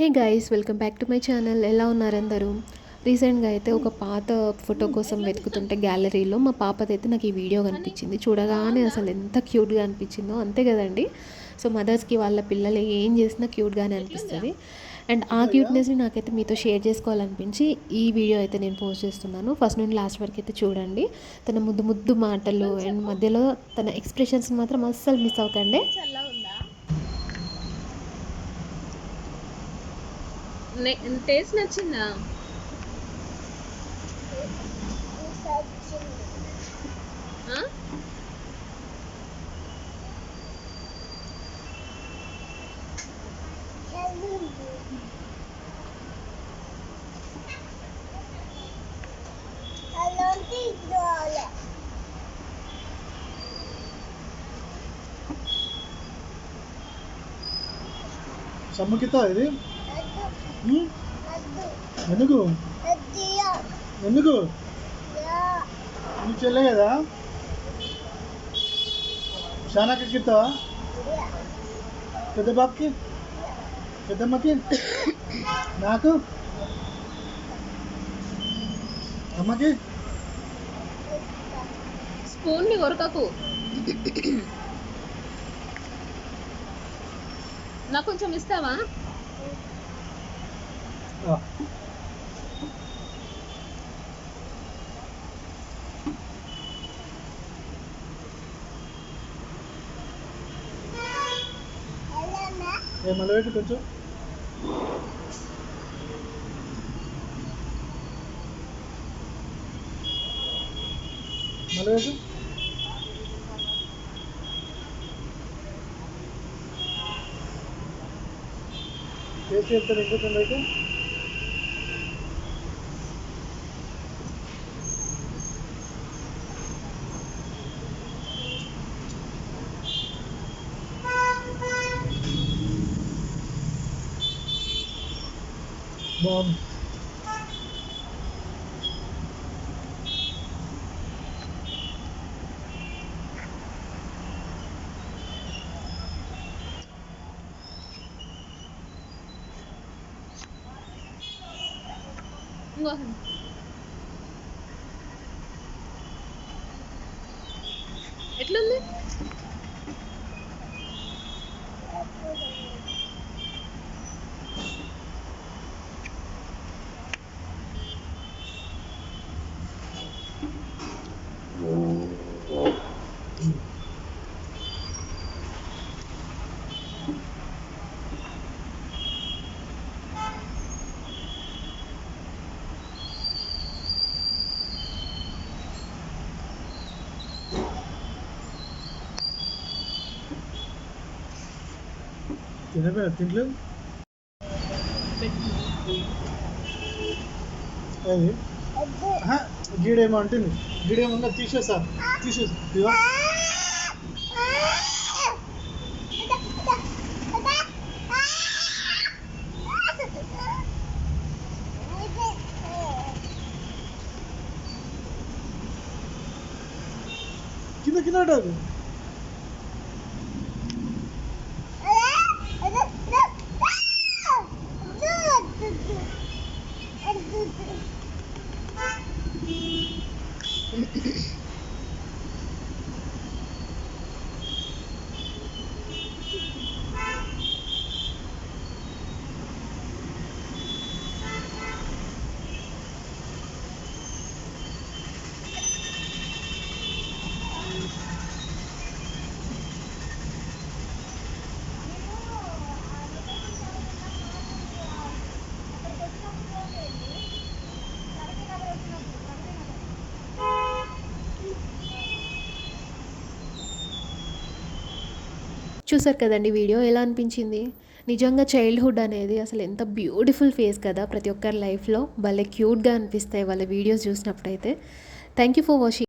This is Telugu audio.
Hey guys welcome back to my channel ఎలా ఉన్నారు అందరూ? రీసెంట్గా అయితే ఒక పాత ఫోటో కోసం వెతుకుతుంటే గ్యాలరీలో మా పాపదైతే నాకు ఈ వీడియో కనిపించింది. చూడగానే అసలు ఎంత క్యూట్గా అనిపించిందో అంతే కదండి. సో మదర్స్కి వాళ్ళ పిల్లలు ఏం చేసినా క్యూట్గానే అనిపిస్తుంది. అండ్ ఆ క్యూట్నెస్ని నాకైతే మీతో షేర్ చేసుకోవాలనిపించి ఈ వీడియో అయితే నేను పోస్ట్ చేస్తున్నాను. ఫస్ట్ నుండి లాస్ట్ వరకు అయితే చూడండి. తన ముద్దు ముద్దు మాటలు అండ్ మధ్యలో తన ఎక్స్ప్రెషన్స్ మాత్రం అస్సలు మిస్ అవ్వకండి. టేస్ట్ నచ్చిందా ఆ? సమ్మకిత ఇది ఉమ్? ఎందుకు? ఎందుకు? నీ చెల్లె కదా? షానాకి పెద్ద బాబుకి? పెద్దమ్మకి? నాకు? అమ్మకి? స్పూన్ని కొరకకు. నాకు కొంచెం ఇస్తావా? ఆ. మళ్ళీ పెట్టి కొంచెం మళ్ళీ పెట్టు టేస్ట్ món, ngon, ít એટલું ને Yine ben Finland. Hani? Ha, Gide Mountain. Gide Mountain t-shirt sir. T-shirt. Diyor. കിന്ന കിന്ന ഉണ്ടായിരുന്നു చూసారు కదండి వీడియో? ఎలా అనిపించింది? నిజంగా చైల్డ్హుడ్ అనేది అసలు ఎంత బ్యూటిఫుల్ ఫేస్ కదా ప్రతి ఒక్కరి లైఫ్లో భలే క్యూట్గా అనిపిస్తాయి వాళ్ళ videos చూసినప్పుడైతే. Thank you for watching